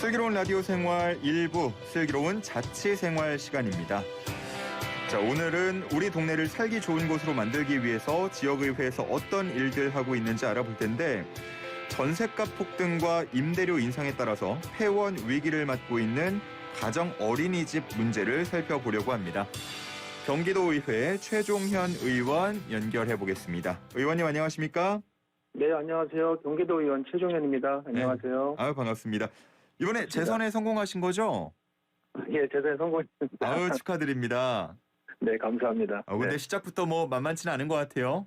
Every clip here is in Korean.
슬기로운 라디오 생활 일부 슬기로운 자취 생활 시간입니다. 자, 오늘은 우리 동네를 살기 좋은 곳으로 만들기 위해서 지역의회에서 어떤 일들 하고 있는지 알아볼 텐데 전셋값 폭등과 임대료 인상에 따라서 폐원 위기를 맞고 있는 가정 어린이집 문제를 살펴보려고 합니다. 경기도의회 최종현 의원 연결해 보겠습니다. 의원님 안녕하십니까? 네, 안녕하세요. 경기도 의원 최종현입니다. 안녕하세요. 아유 반갑습니다. 이번에 재선에 성공하신 거죠? 예, 재선 성공했습니다. 아유 축하드립니다. 네, 감사합니다. 아, 근데 네. 시작부터 뭐 만만치는 않은 것 같아요.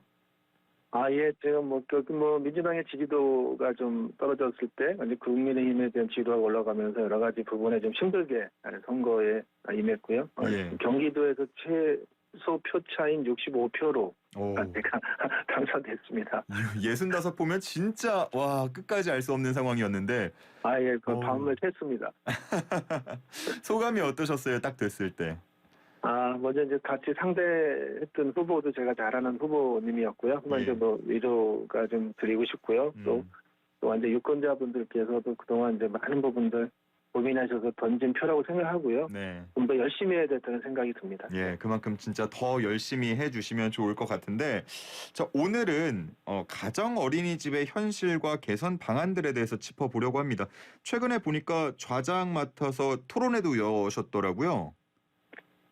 아, 예, 제가 뭐, 그, 뭐, 민주당의 지지도가 좀 떨어졌을 때, 이제 국민의힘에 대한 지지도가 올라가면서 여러 가지 부분에 좀 힘들게 선거에 임했고요. 어, 예. 경기도에서 최소 표차인 65표로 오, 제가 당선됐습니다. 예순다섯 보면 진짜 와 끝까지 알 수 없는 상황이었는데 아, 예, 그 오. 밤을 샜습니다. 소감이 어떠셨어요? 딱 됐을 때. 아, 먼저 이제 같이 상대했던 후보도 제가 잘하는 후보님이었고요. 한번 예. 이제 뭐 위로가 좀 드리고 싶고요. 또, 음, 또 완전 유권자분들께서도 그동안 이제 많은 부분들 고민하셔서 던진 표라고 생각하고요. 네. 좀 더 열심히 해야 된다는 생각이 듭니다. 예, 그만큼 진짜 더 열심히 해주시면 좋을 것 같은데, 자 오늘은 어, 가정 어린이집의 현실과 개선 방안들에 대해서 짚어보려고 합니다. 최근에 보니까 좌장 맡아서 토론회도 여셨더라고요.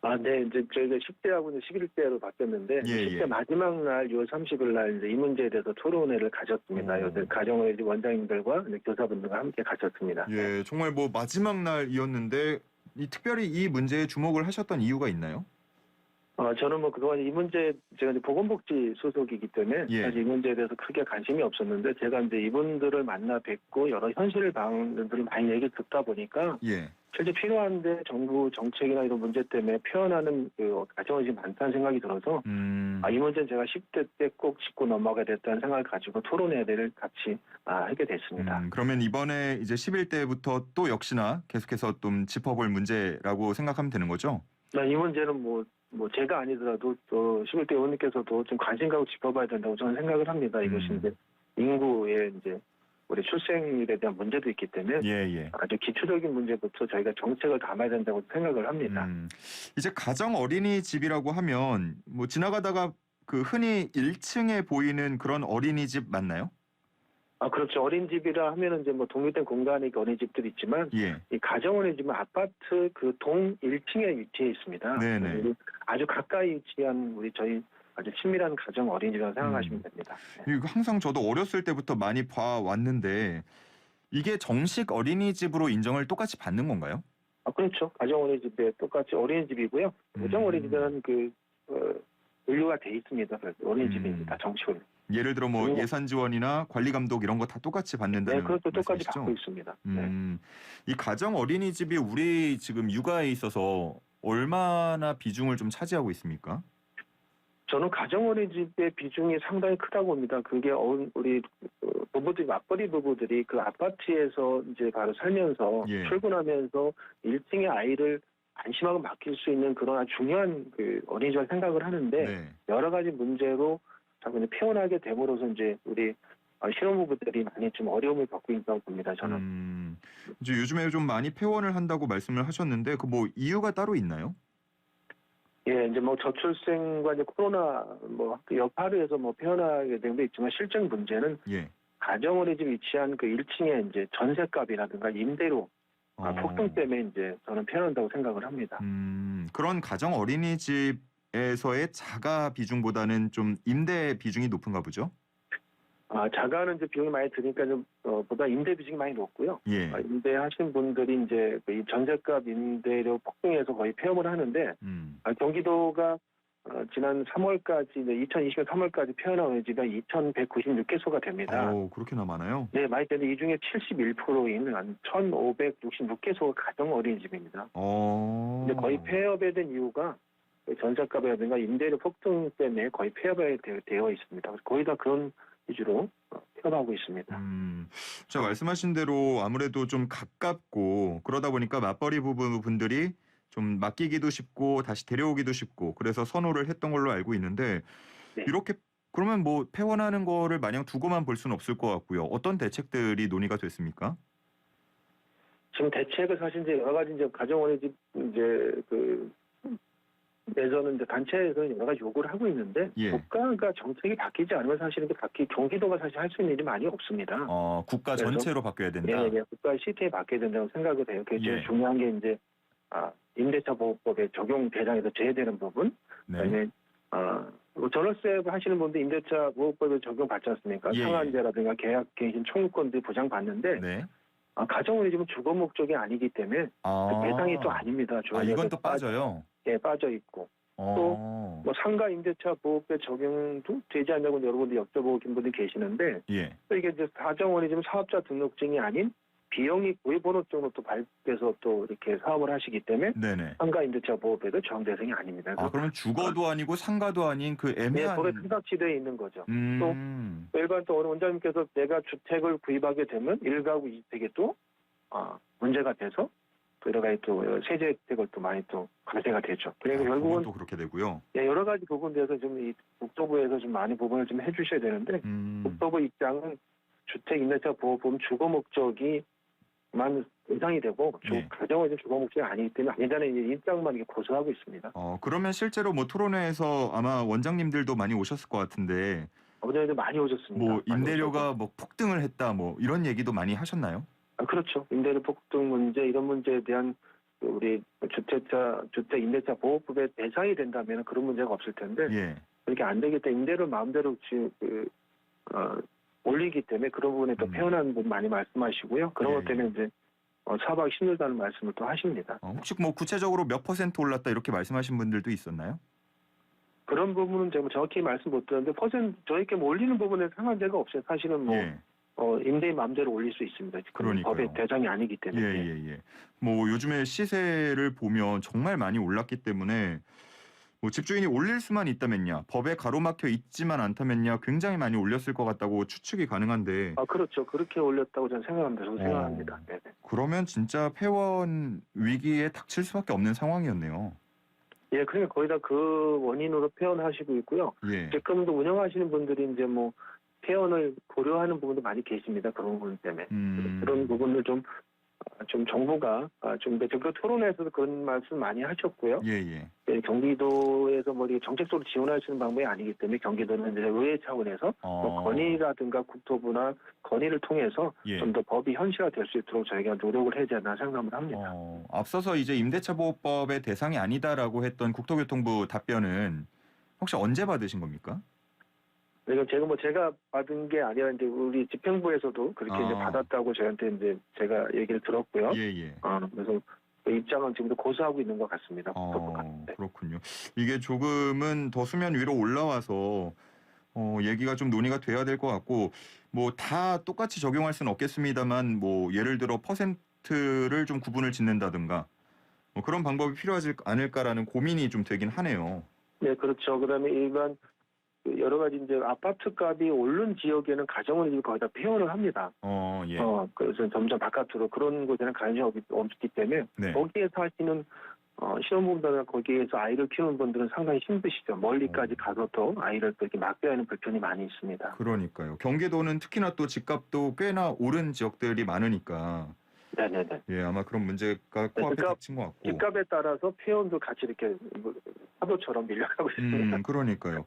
아, 네. 이제 저희가 10대하고 이제 11대로 바뀌었는데, 예, 10대 예. 마지막 날 6월 30일 날 이제 이 문제에 대해서 토론회를 가졌습니다. 오. 요새 가정어린이집 원장님들과 교사분들과 함께 가졌습니다. 예, 정말 뭐 마지막 날이었는데 이 특별히 이 문제에 주목을 하셨던 이유가 있나요? 어, 저는 뭐 그동안 이 문제, 제가 이제 보건복지 소속이기 때문에 예. 사실 이 문제에 대해서 크게 관심이 없었는데 제가 이제 이분들을 만나 뵙고 여러 현실 방안들을 많이 얘기 듣다 보니까 예. 실제 필요한데 정부 정책이나 이런 문제 때문에 표현하는 그 가정이 지금 많다는 생각이 들어서 음. 아, 이 문제는 제가 10대 때 꼭 짚고 넘어가야 됐다는 생각을 가지고 토론회를 같이 아, 하게 됐습니다. 음, 그러면 이번에 이제 11대부터 또 역시나 계속해서 좀 짚어볼 문제라고 생각하면 되는 거죠? 나이 문제는 뭐, 뭐 제가 아니더라도 또 11대 의원님께서도 좀 관심 갖고 짚어봐야 된다고 저는 생각을 합니다. 이것이 음. 이제 인구의 이제 우리 출생률에 대한 문제도 있기 때문에 예, 예. 아주 기초적인 문제부터 저희가 정책을 담아야 된다고 생각을 합니다. 음, 이제 가정 어린이집이라고 하면 뭐 지나가다가 그 흔히 1층에 보이는 그런 어린이집 맞나요? 아 그렇죠. 어린이집이라 하면은 이제 뭐 독립된 공간이 있고 어린이집들이 있지만 예. 이 가정 어린이집은 아파트 그 동 1층에 위치해 있습니다. 네네. 그리고 아주 가까이 위치한 우리 저희 아주 친밀한 가정 어린이집이라고 생각하시면 음. 됩니다. 네. 이거 항상 저도 어렸을 때부터 많이 봐왔는데 이게 정식 어린이집으로 인정을 똑같이 받는 건가요? 아, 그렇죠. 가정 어린이집에 똑같이 어린이집이고요. 음. 가정 어린이집은 그 어, 분류가 돼 있습니다. 그래서 어린이집입니다. 음. 정식으로. 예를 들어 뭐 음. 예산 지원이나 관리 감독 이런 거 다 똑같이 받는다는 네, 그것도 똑같이 말씀이시죠? 받고 있습니다. 네. 음, 이 가정 어린이집이 우리 지금 육아에 있어서 얼마나 비중을 좀 차지하고 있습니까? 저는 가정 어린이집의 비중이 상당히 크다고 봅니다. 그게 어- 우리 어, 부부들이 맞벌이 부부들이 그 아파트에서 이제 바로 살면서 예. 출근하면서 1층에 아이를 안심하고 맡길 수 있는 그런 아주 중요한 그 어린이집을 생각을 하는데 네. 여러 가지 문제로 자꾸 이제 폐원하게 됨으로써 이제 우리 어, 신혼부부들이 많이 좀 어려움을 겪고 있다고 봅니다. 저는. 음, 이제 요즘에 좀 많이 폐원을 한다고 말씀을 하셨는데 그 뭐 이유가 따로 있나요? 예, 이제 뭐 저출생과 이제 코로나 뭐그 여파로 해서 뭐 폐원하게 된 게 있지만 실제 문제는 예. 가정어린이집 위치한 그 1층에 이제 전세값이라든가 임대료 아, 어, 폭등 때문에 이제 저는 폐원한다고 생각을 합니다. 음, 그런 가정 어린이집에서의 자가 비중보다는 좀 임대 비중이 높은가 보죠? 아, 자가는 이제 비용이 많이 드니까 좀 어, 보다 임대 비중이 많이 높고요. 예. 아, 임대하신 분들이 이제 그이 전세값 임대료 폭등해서 거의 폐업을 하는데 음. 아, 경기도가 어, 지난 3월까지 이제 2020년 3월까지 폐원한 지가 2,196개소가 됩니다. 오, 그렇게나 많아요? 네, 많이 되는데 이 중에 71%인 한 1,566개소가 가정 어린이집입니다. 어. 근데 거의 폐업에 된 이유가 그 전세값이라든가 임대료 폭등 때문에 거의 폐업에 되- 되어 있습니다. 거의 다 그런 위주로 어, 폐업하고 있습니다. 음, 자 말씀하신 대로 아무래도 좀 가깝고 그러다 보니까 맞벌이 부부 분들이 좀 맡기기도 쉽고 다시 데려오기도 쉽고 그래서 선호를 했던 걸로 알고 있는데 네. 이렇게 그러면 뭐 폐원하는 거를 마냥 두고만 볼 수는 없을 것 같고요. 어떤 대책들이 논의가 됐습니까? 지금 대책을 사실 이제 여러 가지 이제 가정어린이집 이제 그 내서는 이제 단체에서 여러 가지 요구를 하고 있는데 예. 국가가 정책이 바뀌지 않으면 사실은 그 바뀌 경기도가 사실 할 수 있는 일이 많이 없습니다. 어, 국가 전체로 바뀌어야 된다. 예, 예, 국가 시스템이 바뀌어야 된다고 생각이 돼요. 그게 제일 예. 중요한 게 이제 아, 임대차 보호법의 적용 대상에서 제외되는 부분, 네. 그다음에 아, 뭐 전월세 하시는 분들 임대차 보호법에 적용 받지 않습니까? 예, 예. 상한제라든가 계약 갱신 청구권들이 보장받는데 네. 아, 가정어린이집은 주거 목적이 아니기 때문에 아. 그 대상이 또 아닙니다. 아, 이건 또 빠- 빠져요. 예, 빠져 있고 어. 뭐 상가 임대차 보호법 적용도 되지 않냐고 여러분들 여쭤보신 분들이 계시는데 예. 또 이게 이제 가정어린이집 사업자 등록증이 아닌 비영리 고유번호증으로 또 발급해서 또 이렇게 사업을 하시기 때문에 네네. 상가 임대차 보호법에도 적용 대상이 아닙니다. 아, 그러면 주거도 아니고 상가도 아닌 그 네, 애매한 법에 통닥치되어 있는 거죠. 음. 일반 또 원장님께서 내가 주택을 구입하게 되면 일가구 이주택이 또 아, 문제가 돼서 또 여러 가지 또 세제 혜택을 또 많이 또 과세가 되죠. 그러니까 아, 결국은 또 그렇게 되고요. 예, 여러 가지 부분에서 좀이 국토부에서 좀 많은 부분을 좀 해주셔야 되는데 음. 국토부 입장은 주택 임대차 보호법 주거 목적이만 대상이 되고 주, 예. 가정은 주거 목적이 아니기 때문에 아니다는 입장만 고수하고 있습니다. 어, 그러면 실제로 뭐 토론회에서 아마 원장님들도 많이 오셨을 것 같은데 어제도 많이 오셨습니다. 뭐 많이 임대료가. 뭐 폭등을 했다 뭐 이런 얘기도 많이 하셨나요? 아, 그렇죠. 임대료 폭등 문제 이런 문제에 대한 그 우리 주택자 주택 임대차 보호법의 대상이 된다면 그런 문제가 없을 텐데 예. 그렇게 안 되기 때문에 임대료 마음대로 지금 그, 어, 올리기 때문에 그런 부분에 또 음. 표현하는 분 많이 말씀하시고요. 그런 예, 것 때문에 이제 어, 사업하기 힘들다는 말씀을 또 하십니다. 어, 혹시 뭐 구체적으로 몇 퍼센트 올랐다 이렇게 말씀하신 분들도 있었나요? 그런 부분은 제가 뭐 정확히 말씀 못 드렸는데 퍼센트 저희께 뭐 올리는 부분에 상관제가 없어요. 사실은 뭐 예. 어, 임대인 마음대로 올릴 수 있습니다. 그러니까요. 법의 대상이 아니기 예, 때문에. 예, 예. 뭐 요즘에 시세를 보면 정말 많이 올랐기 때문에 뭐 집주인이 올릴 수만 있다면야 법에 가로막혀 있지만 않다면야 굉장히 많이 올렸을 것 같다고 추측이 가능한데 아 그렇죠. 그렇게 올렸다고 저는 생각합니다. 저도 어. 생각합니다. 네네. 그러면 진짜 폐원 위기에 닥칠 수밖에 없는 상황이었네요. 예, 그러니까 거의 다 그 원인으로 표현하시고 있고요. 예. 지금도 운영하시는 분들이 이제 뭐 폐원을 고려하는 부분도 많이 계십니다. 그런 부분 때문에. 음. 그런 부분을 좀, 아, 좀 정부가 아, 좀, 그 토론회에서도 그런 말씀 많이 하셨고요. 예, 예. 예, 경기도에서 뭐 정책적으로 지원할 수 있는 방법이 아니기 때문에 경기도는 이제 의회 차원에서 뭐 어. 건의라든가 국토부나 건의를 통해서 예. 좀더 법이 현실화될 수 있도록 저희가 노력을 해야 되나 생각을 합니다. 어, 앞서서 이제 임대차 보호법의 대상이 아니다라고 했던 국토교통부 답변은 혹시 언제 받으신 겁니까? 그리고 제가 뭐 제가 받은 게 아니라 이제 우리 집행부에서도 그렇게 이제 아. 받았다고 저한테 이제 제가 얘기를 들었고요. 예, 예. 어, 그래서 그 입장은 지금도 고수하고 있는 것 같습니다. 어, 네. 그렇군요. 이게 조금은 더 수면 위로 올라와서 어, 얘기가 좀 논의가 돼야 될 것 같고 뭐 다 똑같이 적용할 수는 없겠습니다만 뭐 예를 들어 퍼센트를 좀 구분을 짓는다든가 뭐 그런 방법이 필요하지 않을까라는 고민이 좀 되긴 하네요. 네, 그렇죠. 그다음에 일반 그 여러 가지 이제 아파트 값이 오른 지역에는 가정을 거의 다 폐원을 합니다. 어, 예. 어, 그래서 점점 바깥으로 그런 곳에는 관심이 없- 없기 때문에 네. 거기에 사시는 어, 신혼부부나 거기에서 아이를 키우는 분들은 상당히 힘드시죠. 멀리까지 어. 가서 또 아이를 또 이렇게 맡겨야 하는 불편이 많이 있습니다. 그러니까요. 경기도는 특히나 또 집값도 꽤나 오른 지역들이 많으니까 네네네. 예, 아마 그런 문제가 코앞에 집값- 닥친 것 같고. 집값에 따라서 폐원도 같이 이렇게 뭐 파도처럼 밀려가고 있습니다. 음, 그러니까요.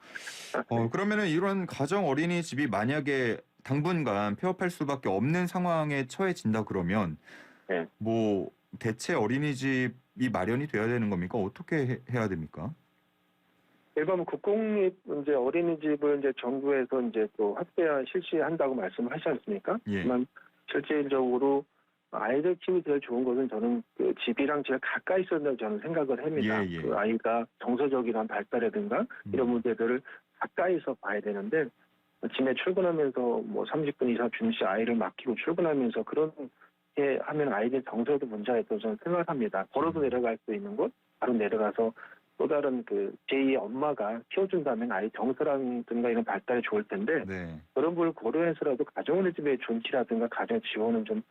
어, 그러면은 이런 가정 어린이 집이 만약에 당분간 폐업할 수밖에 없는 상황에 처해진다 그러면 네. 뭐 대체 어린이집이 마련이 돼야 되는 겁니까? 어떻게 해, 해야 됩니까? 일반 국공립 이제 어린이집을 이제 정부에서 이제 또 확대 실시한다고 말씀을 하지 않습니까? 예. 하지만 실질적으로 아이들 키우기 제일 좋은 것은 저는 그 집이랑 제일 가까이 있어야 된다고 저는 생각을 합니다. 예, 예. 그 아이가 정서적인 발달이라든가 음. 이런 문제들을 가까이서 봐야 되는데 아침에 출근하면서 뭐 30분 이상 중시 아이를 맡기고 출근하면서 그런 게 하면 아이들 정서도 문제가 있다고 저는 생각합니다. 걸어도 음. 내려갈 수 있는 곳 바로 내려가서 또 다른 그 제2의 엄마가 키워준다면 아이 정서라든가 이런 발달이 좋을 텐데 네. 그런 부분을 고려해서라도 가정어린이집의 존치라든가 가정 지원은 좀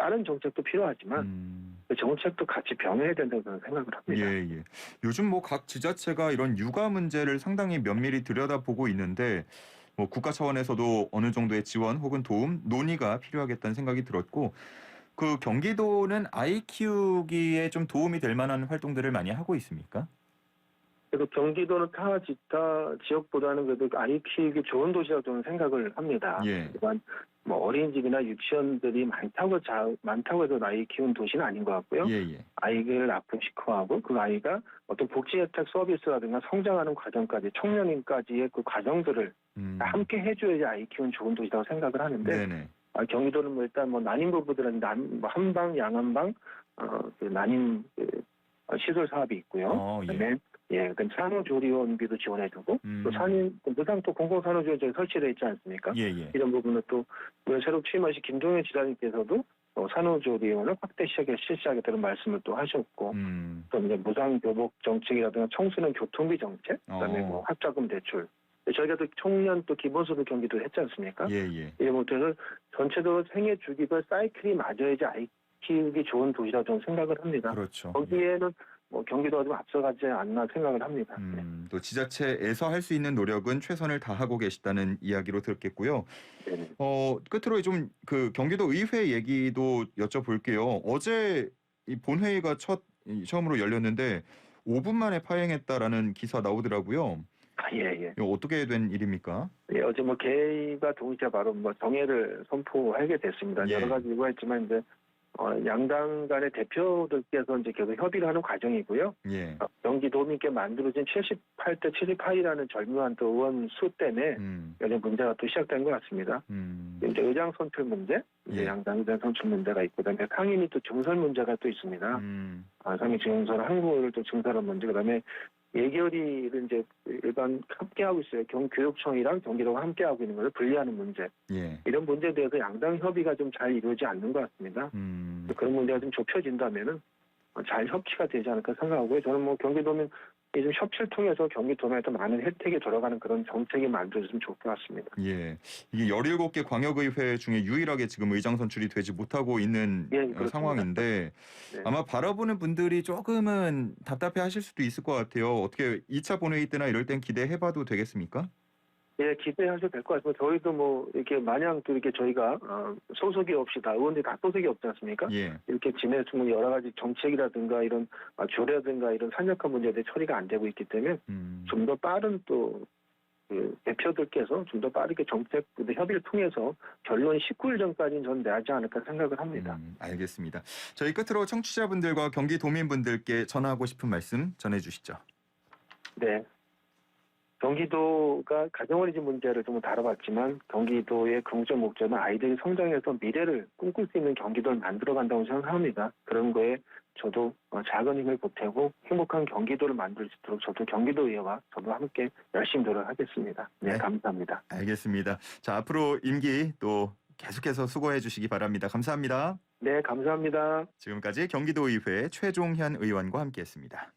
다른 정책도 필요하지만 음, 그 정책도 같이 병행해야 된다고 저는 생각을 합니다. 예, 예. 요즘 뭐 각 지자체가 이런 육아 문제를 상당히 면밀히 들여다보고 있는데 뭐 국가 차원에서도 어느 정도의 지원 혹은 도움 논의가 필요하겠다는 생각이 들었고 그 경기도는 아이 키우기에 좀 도움이 될 만한 활동들을 많이 하고 있습니까? 그래도 경기도는 타 지타 지역보다는 그래도 아이 키우기 좋은 도시라고 저는 생각을 합니다. 예. 하지만 뭐 어린이집이나 유치원들이 많다고 자, 많다고 해서 아이 키우는 도시는 아닌 것 같고요. 예, 예. 아이를 납품시켜하고 그 아이가 어떤 복지 혜택 서비스라든가 성장하는 과정까지 청년인까지의 그 과정들을 음. 함께 해줘야지 아이 키우는 좋은 도시라고 생각을 하는데 네네. 아, 경기도는 뭐 일단 뭐 난임 부부들은 난, 뭐 한방, 양한방, 어, 그 난임 그, 어, 시설 사업이 있고요. 어, 예. 그다음에 예, 그 산후조리원비도 지원해주고 음. 또 산인 그 무상 또 공공산후조리원이 설치되어 있지 않습니까? 예, 예. 이런 부분은 또 이번 새로 취임하신 김종현 지사님께서도 어, 산후조리원을 확대 시작에 실시하겠다는 말씀을 또 하셨고 음. 또 이제 무상교복 정책이라든가 청소년 교통비 정책, 그다음에 어. 뭐 학자금 대출. 저희가 또 청년 또 기본소득 경기도 했지 않습니까? 예, 예. 이런 것들을 전체적으로 생애 주기별 사이클이 맞아야지 아이 키우기 좋은 도시라고 저는 생각을 합니다. 그렇죠. 거기에는 뭐 경기도가 좀 앞서가지 않나 생각을 합니다. 네. 음, 또 지자체에서 할 수 있는 노력은 최선을 다하고 계시다는 이야기로 들었겠고요. 네. 어, 끝으로 좀 그 경기도 의회 얘기도 여쭤볼게요. 어제 이 본회의가 첫 이, 처음으로 열렸는데 5분 만에 파행했다라는 기사 나오더라고요. 아, 예, 예. 이거 어떻게 된 일입니까? 예, 어제 뭐 개의가 동시에 바로 뭐 정회를 선포하게 됐습니다. 예. 여러 가지 이유가 있지만 이제 어, 양당 간의 대표들께서 이제 계속 협의를 하는 과정이고요. 예. 어, 경기도민께 만들어진 78대 78이라는 절묘한 또 의원 수 때문에 음. 여러 문제가 또 시작된 것 같습니다. 음. 이제 의장 선출 문제, 이제 예. 양당 의장 선출 문제가 있고, 그다음에 상임위 또 증설 문제가 또 있습니다. 음. 아, 상임위 증설, 한국어를 또 증설한 문제, 그다음에 예결위를 이제 일반 함께 하고 있어요. 경 교육청이랑 경기도가 함께 하고 있는 것을 분리하는 문제. 예. 이런 문제에 대해서 양당 협의가 좀 잘 이루어지지 않는 것 같습니다. 음. 그런 문제가 좀 좁혀진다면은 잘 협치가 되지 않을까 생각하고요. 저는 뭐 경기도민 이좀 협치를 통해서 경기도민한테 많은 혜택이 돌아가는 그런 정책이 만들어졌으면 좋을 것 같습니다. 예. 이게 17개 광역의회 중에 유일하게 지금 의장 선출이 되지 못하고 있는 예, 어. 상황인데 네. 아마 바라보는 분들이 조금은 답답해 하실 수도 있을 것 같아요. 어떻게 2차 본회의 때나 이럴 땐 기대해 봐도 되겠습니까? 예, 기대하셔도 될 것 같습니다. 저희도 뭐 이렇게 마냥 또 이렇게 저희가 어, 소속이 없이 다 의원들이 다 소속이 없지 않습니까? 예. 이렇게 지냈으면 여러 가지 정책이라든가 이런 아, 조례라든가 이런 산약한 문제에 대해 처리가 안 되고 있기 때문에 음. 좀더 빠른 또 그 대표들께서 좀 더 빠르게 정책 협의를 통해서 결론 19일 전까지는 저는 내야지 않을까 생각을 합니다. 음, 알겠습니다. 저희 끝으로 청취자분들과 경기도민분들께 전하고 싶은 말씀 전해 주시죠. 네. 경기도가 가정어린이집 문제를 좀 다뤄봤지만 경기도의 긍정 목적은 아이들이 성장해서 미래를 꿈꿀 수 있는 경기도를 만들어간다고 생각합니다. 그런 거에 저도 어, 작은 힘을 보태고 행복한 경기도를 만들 수 있도록 저도 경기도의회와 저도 함께 열심히 노력하겠습니다. 네, 네. 감사합니다. 알겠습니다. 자, 앞으로 임기 또 계속해서 수고해 주시기 바랍니다. 감사합니다. 네, 감사합니다. 지금까지 경기도의회 최종현 의원과 함께했습니다.